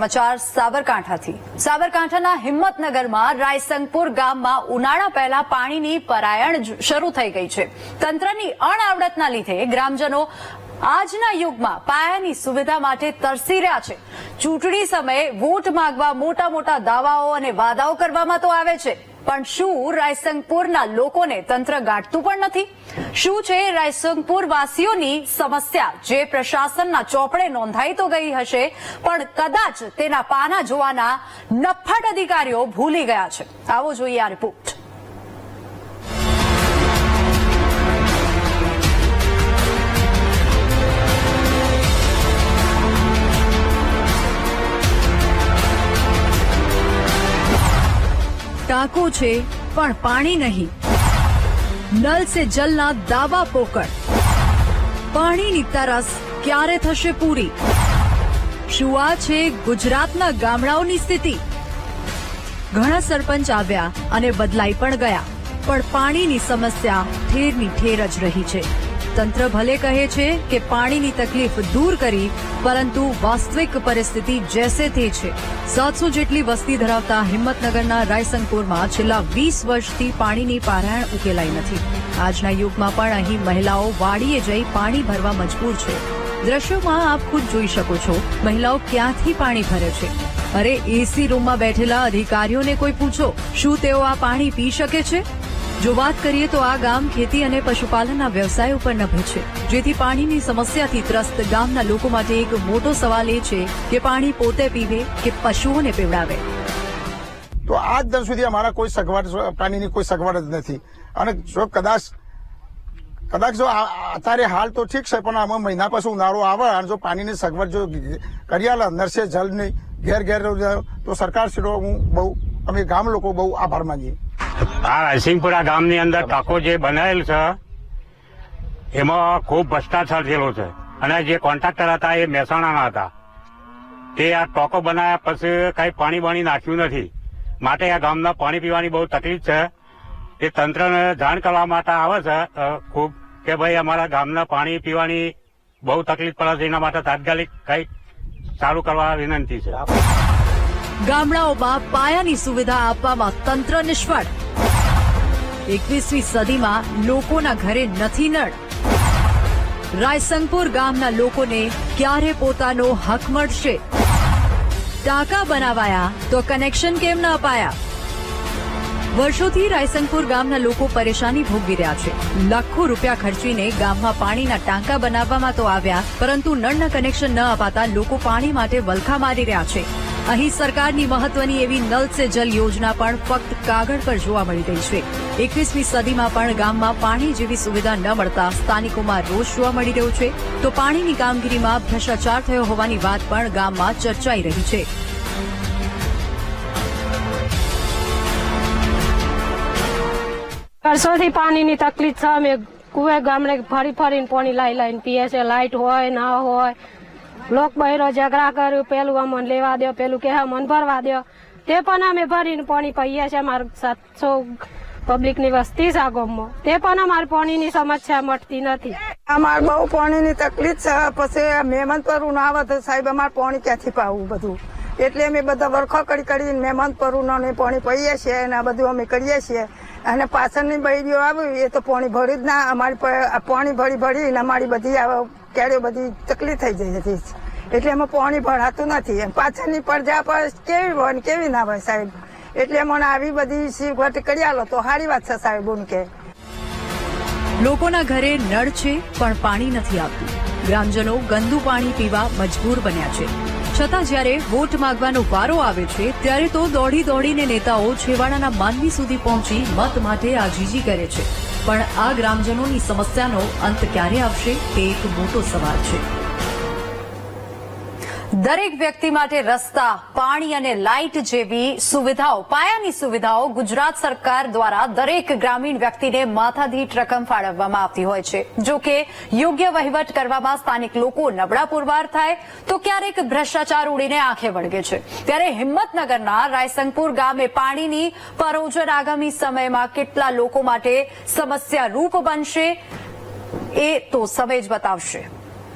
સમાચાર સાબરકાંઠાથી. સાબરકાંઠાના હિંમતનગરમાં રાયસંગપુર ગામમાં ઉનાળા પહેલા પાણીની પરાયણ શરૂ થઈ ગઈ છે. તંત્રની અણઆવડતના લીધે ગ્રામજનો આજના યુગમાં પાયાની સુવિધા માટે તરસી રહ્યા છે. ચૂંટણી સમયે વોટ માંગવા મોટા મોટા દાવાઓ અને વાદાઓ કરવામાં તો આવે છે. પણ શું રાયસંગપુરના લોકોને તંત્ર ગાંઠતું પણ નથી? શું છે રાયસંગપુર વાસીઓની સમસ્યા? જે પ્રશાસનના ચોપડે નોંધાઈ તો ગઈ હશે, પણ કદાચ તેના પાના જોવાના નફાટ અધિકારીઓ ભૂલી ગયા છે. આવો જોઈએ આ રિપોર્ટ ટાંકો છે, પણ પાણી નહીં. નલ સે જલના દાવા પોકળ. પાણીની તરસ ક્યારે થશે પૂરી? શું આ છે ગુજરાતના ગામડાઓની સ્થિતિ? ઘણા સરપંચ આવ્યા અને બદલાઈ પણ ગયા, પણ પાણીની સમસ્યા ઠેરની ઠેર જ રહી છે. તંત્ર ભલે કહે છે કે પાણીની તકલીફ દૂર કરી, પરંતુ વાસ્તવિક પરિસ્થિતિ જેસે તે છે. સાતસો જેટલી વસ્તી ધરાવતા હિંમતનગરના રાયસંગપુરમાં છેલ્લા વીસ વર્ષથી પાણીની પારાયણ ઉકેલાઈ નથી. આજના યુગમાં પણ અહીં મહિલાઓ વાડીએ જઈ પાણી ભરવા મજબૂર છે. દ્રશ્યોમાં આપ ખુદ જોઈ શકો છો, મહિલાઓ ક્યાંથી પાણી ભરે છે? અરે એસી રૂમમાં બેઠેલા અધિકારીઓને કોઈ પૂછો, શું તેઓ આ પાણી પી શકે છે? જો વાત કરીએ તો આ ગામ ખેતી અને પશુપાલનના વ્યવસાય ઉપર નભે છે. જેથી પાણીની સમસ્યાથી ત્રસ્ત ગામના લોકો માટે એક મોટો સવાલ એ છે કે પાણી પોતે પીવે કે પશુઓને પીવડાવે? તો આજ દર સુધી અમારા કોઈ સગવડ પાણીની કોઈ સગવડ જ નથી. અને જો કદાચ કદાચ જો અત્યારે હાલ તો ઠીક છે, પણ આમાં મહિના પછી ઉનાળો આવે અને જો પાણીની સગવડ જો કરી નરસે જલ નહીં ઘેર ઘેર તો સરકાર શ્રીનો હું બહુ, અમે ગામ લોકો બહુ આભાર માનીએ. આ રાયસિંગપુરા ગામની અંદર ટાંકો જે બનાવેલ છે, એમાં ખૂબ ભ્રષ્ટાચાર થયેલો છે. અને જે કોન્ટ્રાક્ટર હતા એ મહેસાણાના હતા. તે આ ટાંકો બનાવ્યા પછી કઈ પાણી બાણી નાખ્યું નથી. માટે આ ગામના પાણી પીવાની બહુ તકલીફ છે. એ તંત્રને જાણ કરવા માટે આવે છે ખૂબ કે ભાઈ અમારા ગામના પાણી પીવાની બહુ તકલીફ પડે છે. એના માટે તાત્કાલિક કઈ ચાલુ કરવા વિનંતી છે. ગામડાઓમાં પાયાની સુવિધા આપવામાં તંત્ર નિષ્ફળ. એકવીસમી સદીમાં લોકોના ઘરે નથી નળ. રાયસંગપુર ગામના લોકોને ક્યારે પોતાનો હક મળશે? ટાંકા બનાવાયા તો કનેક્શન કેમ ન અપાયા? વર્ષોથી રાયસંગપુર ગામના લોકો પરેશાની ભોગવી રહ્યા છે. લાખો રૂપિયા ખર્ચીને ગામમાં પાણીના ટાંકા બનાવવામાં તો આવ્યા, પરંતુ નળના કનેક્શન ન અપાતા લોકો પાણી માટે વલખા મારી રહ્યા છે. અહીં સરકારની મહત્વની એવી નલ સે જલ યોજના પણ ફક્ત કાગળ પર જોવા મળી રહી છે. એકવીસમી સદીમાં પણ ગામમાં પાણી જેવી સુવિધા ન મળતા સ્થાનિકોમાં રોષ જોવા મળી રહ્યો છે. તો પાણીની કામગીરીમાં ભ્રષ્ટાચાર થયો હોવાની વાત પણ ગામમાં ચર્ચાઈ રહી છે. વર્ષોથી પાણીની તકલીફ છે અમે કુએ ગામડે ફરી ફરીને પાણી લાઈ લાઈને પીએ છે. લાઇટ હોય, ના હોય લોક બહેરો ઝઘડા કર્યું, પેલું અમન લેવા દો પેલું કે મન ભરવા દો તે પણ અમે ભરીને પાણી પહીએ છે મારું સાતસો પબ્લિકની વસ્તી છે આ ગામમાં. તે પણ અમારે પાણીની સમસ્યા મટતી નથી. અમારે બહુ પાણીની તકલીફ છે. પછી મહેમાન પરુ ના તો સાહેબ, અમારે પાણી ક્યાંથી પાવું બધું? એટલે અમે બધા વરખો કરી કરીને મહેમાન પરુ ને પાણી પહીએ છીએ અને બધું અમે કરીએ છીએ. અને પાછળની બૈરીઓ આવી, એ તો પાણી ભર્યું જ ના, અમારી પાણી ભરી ભરીને અમારી બધી આ બધી તકલીફ થઈ જઈ હતી એટલે એમાં પાણી ભરાતું નથી. એમ પાછળની પરજા પર કેવી હોય ને કેવી ના હોય સાહેબ? એટલે મને આવી બધી સગવડ કરી આલો તો સારી વાત છે સાહેબ કે. લોકોના ઘરે નળ છે, પણ પાણી નથી આવતું. ગ્રામજનો ગંદુ પાણી પીવા મજબૂર બન્યા છે. છતાં જ્યારે વોટ માંગવાનો વારો આવે છે, ત્યારે તો દોડી દોડીને નેતાઓ છેવાડાના માનવી સુધી પહોંચી મત માટે આજીજી કરે છે. પણ આ ગ્રામજનોની સમસ્યાનો અંત ક્યારે આવશે, તે એક મોટો સવાલ છે. દરેક વ્યક્તિ માટે રસ્તા, પાણી અને લાઇટ જેવી સુવિધાઓ, પાયાની સુવિધાઓ ગુજરાત સરકાર દ્વારા દરેક ગ્રામીણ વ્યક્તિને માથાદીઠ રકમ ફાળવવામાં આવતી હોય છે. જો કે યોગ્ય વહીવટ કરવામાં સ્થાનિક લોકો નબળા પુરવાર થાય તો ક્યારેક ભ્રષ્ટાચાર ઉડીને આંખે વળગે છે. ત્યારે હિંમતનગરના રાયસંગપુર ગામે પાણીની પરોજન આગામી સમયમાં કેટલા લોકો માટે સમસ્યા રૂપ બનશે એ તો સમય જ બતાવશે.